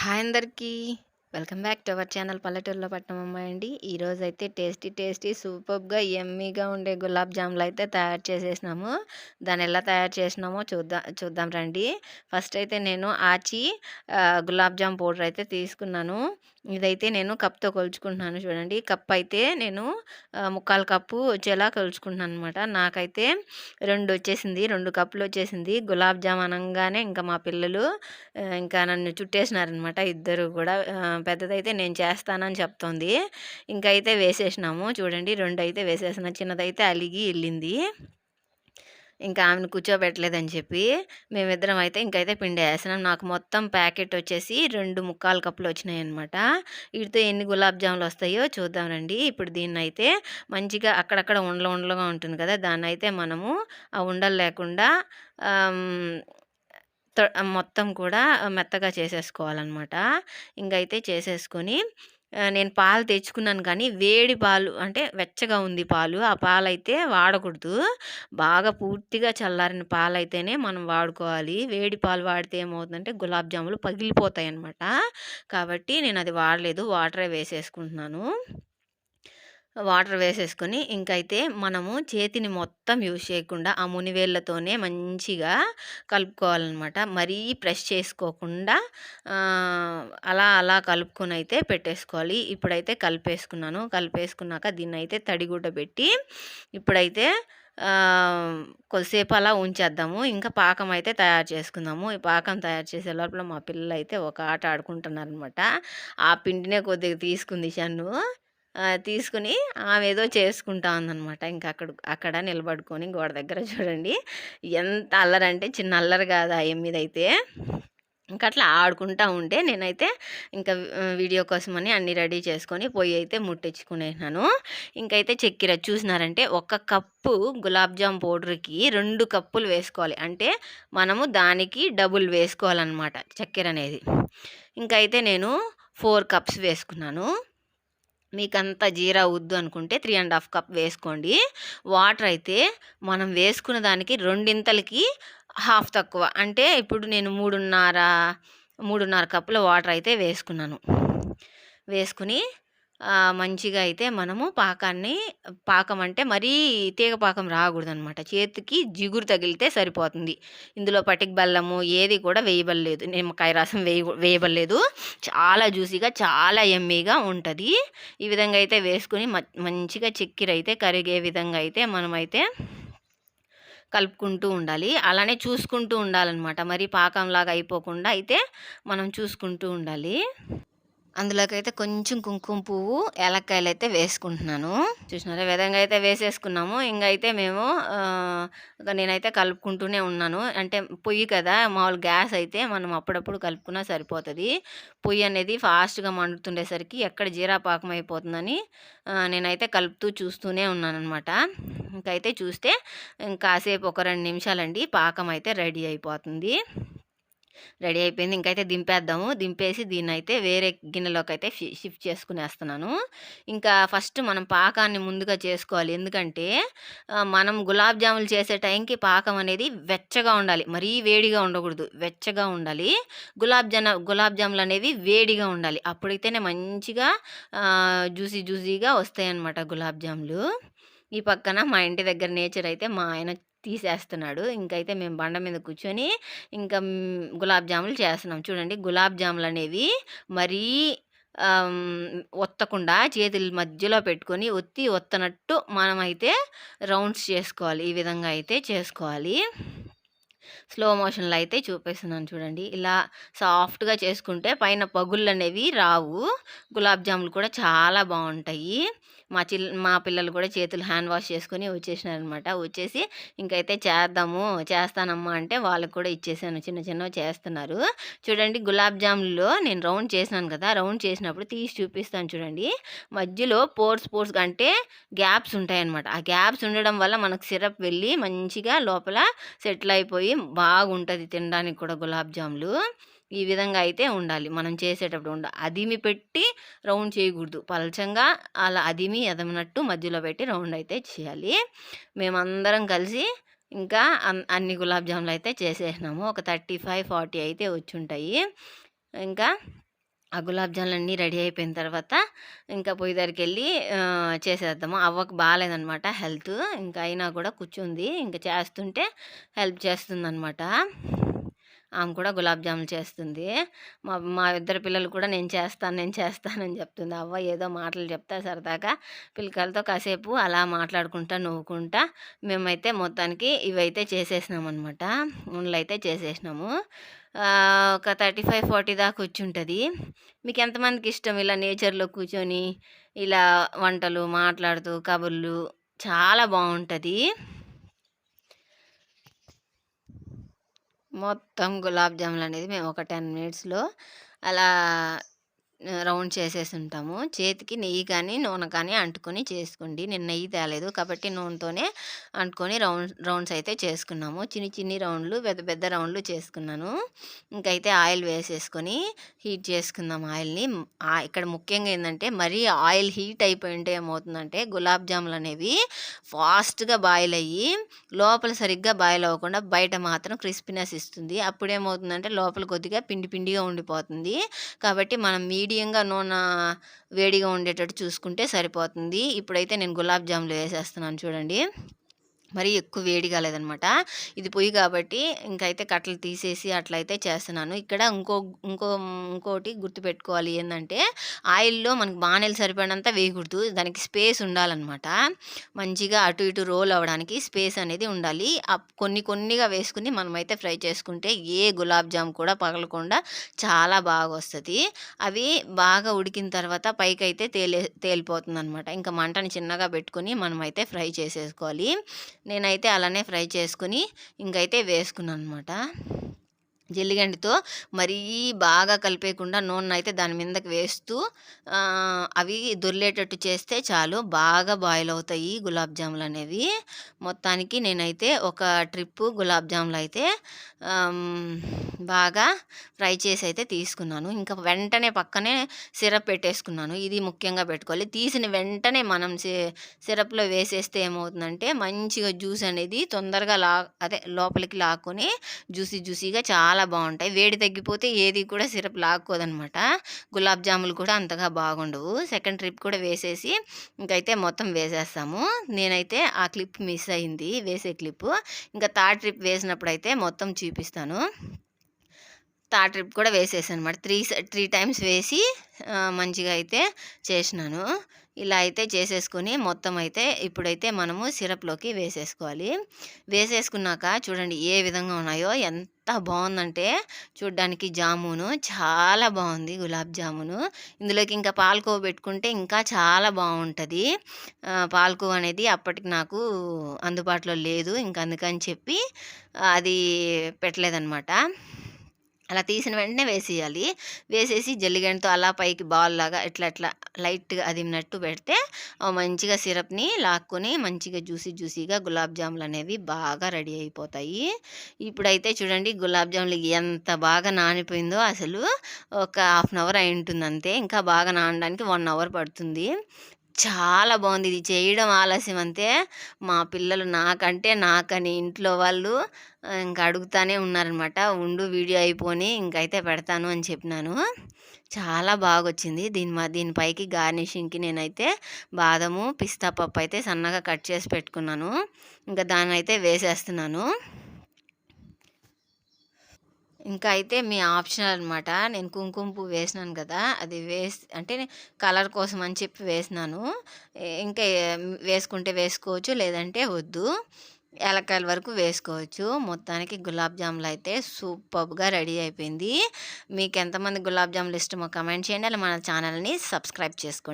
Hi అందరికీ. Welcome back to our channel పల్లెటూరులో పట్నం అమ్మాయి అండి ఈరోజైతే టేస్టీ టేస్టీ సూపర్గా ఎమ్మీగా ఉండే గులాబ్ జాములు అయితే తయారు చేసేసినాము. దాన్ని ఎలా తయారు చేసినామో చూద్దాం చూద్దాం రండి. ఫస్ట్ అయితే నేను ఆచి గులాబ్ జామ్ పౌడర్ అయితే తీసుకున్నాను. ఇదైతే నేను కప్తో కొలుచుకుంటున్నాను చూడండి. కప్ అయితే నేను ముక్కాలు కప్పు వచ్చేలా కొలుచుకుంటున్నాను అనమాట నాకైతే రెండు వచ్చేసింది రెండు కప్పులు వచ్చేసింది. గులాబ్ జామ్ అనగానే ఇంకా మా పిల్లలు ఇంకా నన్ను చుట్టేసినారనమాట ఇద్దరు కూడా. పెద్దదైతే నేను చేస్తానని చెప్తోంది. ఇంకా అయితే వేసేసినాము. చూడండి రెండు అయితే వేసేసిన. చిన్నదైతే అలిగి వెళ్ళింది. ఇంకా ఆమెను కూర్చోబెట్టలేదని చెప్పి మేమిద్దరం అయితే ఇంకైతే పిండి వేసినాం నాకు మొత్తం ప్యాకెట్ వచ్చేసి రెండు ముక్కాలు కప్పులు వచ్చినాయి అనమాట వీటితో ఎన్ని గులాబ్ జాములు వస్తాయో చూద్దాం రండి ఇప్పుడు దీన్ని అయితే మంచిగా అక్కడక్కడ ఉండలు ఉండలుగా ఉంటుంది కదా దాన్ని అయితే మనము ఆ ఉండలు లేకుండా తొ- మొత్తం కూడా మెత్తగా చేసేసుకోవాలన్నమాట. ఇంకైతే చేసేసుకొని నేను పాలు తెచ్చుకున్నాను కానీ వేడి పాలు అంటే వెచ్చగా ఉంది పాలు. ఆ పాలు అయితే వాడకూడదు. బాగా పూర్తిగా చల్లారిన పాలు అయితేనే మనం వాడుకోవాలి. వేడి పాలు వాడితే ఏమవుతుందంటే గులాబ్ జాములు పగిలిపోతాయి అన్నమాట కాబట్టి నేను అది వాడలేదు. వాటరే వేసేసుకుంటున్నాను. వాటర్ వేసేసుకొని ఇంకైతే మనము చేతిని మొత్తం యూజ్ చేయకుండా ఆ మునివేళ్ళతోనే మంచిగా కలుపుకోవాలన్నమాట. మరీ ప్రెస్ చేసుకోకుండా అలా అలా కలుపుకొని అయితే పెట్టేసుకోవాలి. ఇప్పుడైతే కలిపేసుకున్నాను. కలిపేసుకున్నాక దీన్ని అయితే తడిగుడ్డ పెట్టి ఇప్పుడైతే కొద్దిసేపు అలా ఉంచేద్దాము. ఇంకా పాకం అయితే తయారు చేసుకుందాము. ఈ పాకం తయారు చేసే లోపల మా పిల్లలు అయితే ఒక ఆట ఆడుకుంటున్నారనమాట ఆ పిండినే కొద్దిగా తీసుకుంది షన్ను. తీసుకుని ఆమె ఏదో చేసుకుంటా ఉందనమాట ఇంకా అక్కడ అక్కడ నిలబడుకొని గోడ దగ్గర చూడండి. ఎంత అల్లరంటే చిన్న అల్లరి కాదు ఆ ఎమ్మిదైతే ఇంకా అట్లా ఆడుకుంటా ఉంటే నేనైతే ఇంకా వీడియో కోసమని అన్ని రెడీ చేసుకొని పొయ్యి అయితే ముట్టించుకునేసినాను. ఇంకైతే చక్కెర చూసినారంటే ఒక కప్పు గులాబ్ జామ్ పౌడర్కి రెండు కప్పులు వేసుకోవాలి. అంటే మనము దానికి డబుల్ వేసుకోవాలన్నమాట చక్కెర అనేది. ఇంకైతే నేను ఫోర్ కప్స్ వేసుకున్నాను. మీకు అంత జీరా వద్దు అనుకుంటే త్రీ అండ్ హాఫ్ కప్ వేసుకోండి. వాటర్ అయితే మనం వేసుకున్న దానికి రెండింతలకి హాఫ్ తక్కువ. అంటే ఇప్పుడు నేను మూడున్నర మూడున్నర కప్పుల వాటర్ అయితే వేసుకున్నాను. వేసుకుని మంచిగా అయితే మనము పాకాన్ని పాకం అంటే మరీ తీగ పాకం రాకూడదు అనమాట చేతికి జిగురు తగిలితే సరిపోతుంది. ఇందులో పటిక బెల్లము ఏది కూడా వేయబడలేదు. నిమ్మకాయ రసం వేయ వేయబడలేదు. చాలా జ్యూసీగా చాలా ఎమ్మీగా ఉంటుంది. ఈ విధంగా అయితే వేసుకుని మ- మంచిగా చక్కెర అయితే కరిగే విధంగా అయితే మనమైతే కలుపుకుంటూ ఉండాలి. అలానే చూసుకుంటూ ఉండాలన్నమాట మరి పాకంలాగా అయిపోకుండా అయితే మనం చూసుకుంటూ ఉండాలి. అందులోకైతే కొంచెం కుంకుమ పువ్వు ఏలక్కాయలు అయితే వేసుకుంటున్నాను. చూసినారా? విధంగా అయితే వేసేసుకున్నాము. ఇంకైతే అయితే మేము నేనైతే కలుపుకుంటూనే ఉన్నాను. అంటే పొయ్యి కదా మామూలు గ్యాస్ అయితే మనం అప్పుడప్పుడు కలుపుకున్నా సరిపోతుంది. పొయ్యి అనేది ఫాస్ట్గా మండుతుండేసరికి ఎక్కడ జీరా పాకం అయిపోతుందని నేనైతే కలుపుతూ చూస్తూనే ఉన్నాను అనమాట ఇంకైతే చూస్తే ఇంకాసేపు ఒక రెండు నిమిషాలండి పాకం అయితే రెడీ అయిపోతుంది. రెడీ అయిపోయింది. ఇంకైతే దింపేద్దాము. దింపేసి దీన్ని అయితే వేరే గిన్నెలోకి అయితే షి- షిఫ్ట్ చేసుకునేస్తున్నాను. ఇంకా ఫస్ట్ మనం పాకాన్ని ముందుగా చేసుకోవాలి. ఎందుకంటే మనం గులాబ్ జాములు చేసే టైంకి పాకం అనేది వెచ్చగా ఉండాలి. మరీ వేడిగా ఉండకూడదు. వెచ్చగా ఉండాలి. గులాబ్ జన గులాబ్ జాములు అనేవి వేడిగా ఉండాలి. అప్పుడైతేనే మంచిగా జ్యూసీ జ్యూసీగా వస్తాయి అన్నమాట గులాబ్ జాములు. ఈ పక్కన మా ఇంటి దగ్గర నేచర్ అయితే మా ఆయన తీసేస్తున్నాడు. ఇంకైతే మేము బండ మీద కూర్చొని ఇంకా గులాబ్ జాములు చేస్తున్నాం. చూడండి గులాబ్ జాములు అనేవి మరీ ఒత్తకుండా చేతుల మధ్యలో పెట్టుకొని ఒత్తి ఒత్తనట్టు మనమైతే రౌండ్స్ చేసుకోవాలి. ఈ విధంగా అయితే చేసుకోవాలి. స్లో మోషన్లో అయితే చూపిస్తున్నాను చూడండి. ఇలా సాఫ్ట్గా చేసుకుంటే పైన పగుళ్ళు అనేవి రావు. గులాబ్ జాములు కూడా చాలా బాగుంటాయి. మా చిల్ మా పిల్లలు కూడా చేతులు హ్యాండ్ వాష్ చేసుకుని వచ్చేసినారనమాట. వచ్చేసి ఇంకైతే చేద్దాము చేస్తానమ్మా అంటే వాళ్ళకి కూడా ఇచ్చేసాను. చిన్న చిన్నవి చేస్తున్నారు. చూడండి గులాబ్ జాములలో నేను రౌండ్ చేసినాను కదా రౌండ్ చేసినప్పుడు తీసి చూపిస్తాను చూడండి. మధ్యలో పోర్స్ పోర్స్ అంటే గ్యాప్స్ ఉంటాయన్నమాట. ఆ గ్యాప్స్ ఉండడం వల్ల మనకు సిరప్ వెళ్ళి మంచిగా లోపల సెటిల్ అయిపోయి బాగుంటుంది తినడానికి కూడా గులాబ్ జాములు. ఈ విధంగా అయితే ఉండాలి. మనం చేసేటప్పుడు ఉండ అదిమి పెట్టి రౌండ్ చేయకూడదు. పలచంగా అలా అదిమి ఎదమనట్టు మధ్యలో పెట్టి రౌండ్ అయితే చేయాలి. మేమందరం కలిసి ఇంకా అన్ని గులాబ్ జాములు అయితే చేసేసినాము. ఒక థర్టీ ఫైవ్ ఫార్టీ అయితే వచ్చి ఉంటాయి ఇంకా ఆ గులాబ్ జాములు అన్నీ రెడీ అయిపోయిన తర్వాత ఇంకా పొయ్యి దగ్గరికి వెళ్ళి చేసేద్దాము. అవ్వకు బాగాలేదనమాట హెల్త్. ఇంకా అయినా కూడా కూర్చుంది. ఇంకా చేస్తుంటే హెల్ప్ చేస్తుందనమాట ఆమె కూడా గులాబ్ జాములు చేస్తుంది. మా మా ఇద్దరు పిల్లలు కూడా నేను చేస్తాను నేను చేస్తానని చెప్తుంది. అవ్వ ఏదో మాటలు చెప్తా సరదాగా పిల్లకాయలతో కాసేపు అలా మాట్లాడుకుంటా నవ్వుకుంటా మేమైతే మొత్తానికి ఇవైతే చేసేసినాం అనమాట ఉండలు అయితే చేసేసినాము ఒక థర్టీ ఫైవ్ ఫార్టీ దాకా వచ్చి ఉంటుంది మీకు ఎంతమందికి ఇష్టం? ఇలా నేచర్లో కూర్చొని ఇలా వంటలు మాట్లాడుతూ కబుర్లు చాలా బాగుంటుంది. మొత్తం గులాబ్ జాములు అనేది మేము ఒక టెన్ మినిట్స్లో అలా రౌండ్ చేసేసి ఉంటాము. చేతికి నెయ్యి కానీ నూనె కానీ అంటుకొని చేసుకోండి. నేను నెయ్యి తేలేదు కాబట్టి నూనెతోనే అంటుకొని రౌండ్ రౌండ్స్ అయితే చేసుకున్నాము. చిన్ని చిన్ని రౌండ్లు పెద్ద పెద్ద రౌండ్లు చేసుకున్నాను. ఇంకైతే ఆయిల్ వేసేసుకొని హీట్ చేసుకుందాం ఆయిల్ని. ఇక్కడ ముఖ్యంగా ఏంటంటే మరీ ఆయిల్ హీట్ అయిపోయింటే ఏమవుతుందంటే గులాబ్ జాములు అనేవి ఫాస్ట్గా బాయిల్ అయ్యి లోపల సరిగ్గా బాయిల్ అవ్వకుండా బయట మాత్రం క్రిస్పీనెస్ ఇస్తుంది. అప్పుడు ఏమవుతుందంటే లోపల కొద్దిగా పిండి పిండిగా ఉండిపోతుంది. కాబట్టి మనం మీడియం మీడియంగా నూనె వేడిగా ఉండేటట్టు చూసుకుంటే సరిపోతుంది. ఇప్పుడైతే నేను గులాబ్ జాములు వేసేస్తున్నాను చూడండి. మరీ ఎక్కువ వేడి కాలేదనమాట. ఇది పొయ్యి కాబట్టి ఇంకైతే కట్టలు తీసేసి అట్లయితే చేస్తున్నాను. ఇక్కడ ఇంకో ఇంకో ఇంకోటి గుర్తుపెట్టుకోవాలి ఏంటంటే ఆయిల్లో మనకు బాణెలు సరిపడినంత వేయకూడదు. దానికి స్పేస్ ఉండాలన్నమాట మంచిగా అటు ఇటు రోల్ అవ్వడానికి స్పేస్ అనేది ఉండాలి. కొన్ని కొన్నిగా వేసుకుని మనమైతే ఫ్రై చేసుకుంటే ఏ గులాబ్ జామ్ కూడా పగలకుండా చాలా బాగా వస్తుంది. అవి బాగా ఉడికిన తర్వాత పైకి అయితే తేలే తేలిపోతుంది అనమాట ఇంకా మంటను చిన్నగా పెట్టుకొని మనమైతే ఫ్రై చేసేసుకోవాలి. నేనైతే అలానే ఫ్రై చేసుకుని ఇంకైతే వేసుకున్నాను అనమాట జల్లిగండితో మరీ బాగా కలిపేయకుండా నూనె అయితే దాని మీదకి వేస్తూ అవి దొర్లేటట్టు చేస్తే చాలు. బాగా బాయిల్ అవుతాయి గులాబ్ జాములు అనేవి. మొత్తానికి నేనైతే ఒక ట్రిప్పు గులాబ్ జాములు అయితే బాగా ఫ్రై చేసి అయితే తీసుకున్నాను. ఇంకా వెంటనే పక్కనే సిరప్ పెట్టేసుకున్నాను. ఇది ముఖ్యంగా పెట్టుకోవాలి. తీసిన వెంటనే మనం సిరప్లో వేసేస్తే ఏమవుతుందంటే మంచిగా జ్యూస్ అనేది తొందరగా లా అదే లోపలికి లాక్కొని జ్యూసీ జ్యూసీగా చాలా చాలా బాగుంటాయి. వేడి తగ్గిపోతే ఏది కూడా సిరప్ లాక్కోదనమాట. గులాబ్ జాములు కూడా అంతగా బాగుండవు. సెకండ్ ట్రిప్ కూడా వేసేసి ఇంకైతే మొత్తం వేసేస్తాము. నేనైతే ఆ క్లిప్ మిస్ అయింది వేసే క్లిప్. ఇంకా థర్డ్ ట్రిప్ వేసినప్పుడు అయితే మొత్తం చూపిస్తాను. థర్డ్ ట్రిప్ కూడా వేసేసాను అనమాట త్రీ త్రీ టైమ్స్ వేసి మంచిగా అయితే చేసినాను. ఇలా అయితే చేసేసుకొని మొత్తం అయితే ఇప్పుడైతే మనము సిరప్లోకి వేసేసుకోవాలి. వేసేసుకున్నాక చూడండి ఏ విధంగా ఉన్నాయో ఎంత బాగుందంటే చూడ్డానికి జామును చాలా బాగుంది గులాబ్ జామును. ఇందులోకి ఇంకా పాలకోవ పెట్టుకుంటే ఇంకా చాలా బాగుంటుంది. పాలకోవ అనేది అప్పటికి నాకు అందుబాటులో లేదు. ఇంకా అందుకని చెప్పి అది పెట్టలేదన్నమాట. అలా తీసిన వెంటనే వేసేయాలి. వేసేసి జల్లిగంటతో అలా పైకి బాల్ లాగా ఇట్లా ఇట్లా లైట్గా అదిమినట్టు పెడితే మంచిగా సిరప్ని లాక్కొని మంచిగా జ్యూసీ జ్యూసీగా గులాబ్ జాములు అనేవి బాగా రెడీ అయిపోతాయి. ఇప్పుడైతే చూడండి గులాబ్ జాములు ఎంత బాగా నానిపోయిందో అసలు ఒక హాఫ్ అన్ అవర్ అయి ఉంటుంది అంతే ఇంకా బాగా నానడానికి వన్ అవర్ పడుతుంది. చాలా బాగుంది. ఇది చేయడం ఆలస్యం అంతే మా పిల్లలు నాకంటే నాకని ఇంట్లో వాళ్ళు ఇంకా అడుగుతానే ఉన్నారనమాట. ఉండు వీడియో అయిపోని ఇంకైతే పెడతాను అని చెప్పినాను. చాలా బాగా వచ్చింది దీని మా దీనిపైకి గార్నిషింగ్కి నేనైతే బాదము పిస్తా పప్పు అయితే సన్నగా కట్ చేసి పెట్టుకున్నాను. ఇంకా దాన్ని అయితే వేసేస్తున్నాను. ఇంకా అయితే మీ ఆప్షనల్ అనమాట నేను కుంకుమ పువ్వు వేసినాను కదా అది వేసి అంటే కలర్ కోసం అని చెప్పి వేసినాను. ఇంకా వేసుకుంటే వేసుకోవచ్చు లేదంటే వద్దు. ఏలకాయల వరకు వేసుకోవచ్చు. మొత్తానికి గులాబ్ జాములు అయితే సూపర్గా రెడీ అయిపోయింది. మీకు ఎంతమంది గులాబ్ జాములు ఇష్టమో కమెంట్ చేయండి. అలా మన ఛానల్ని సబ్స్క్రైబ్ చేసుకోండి.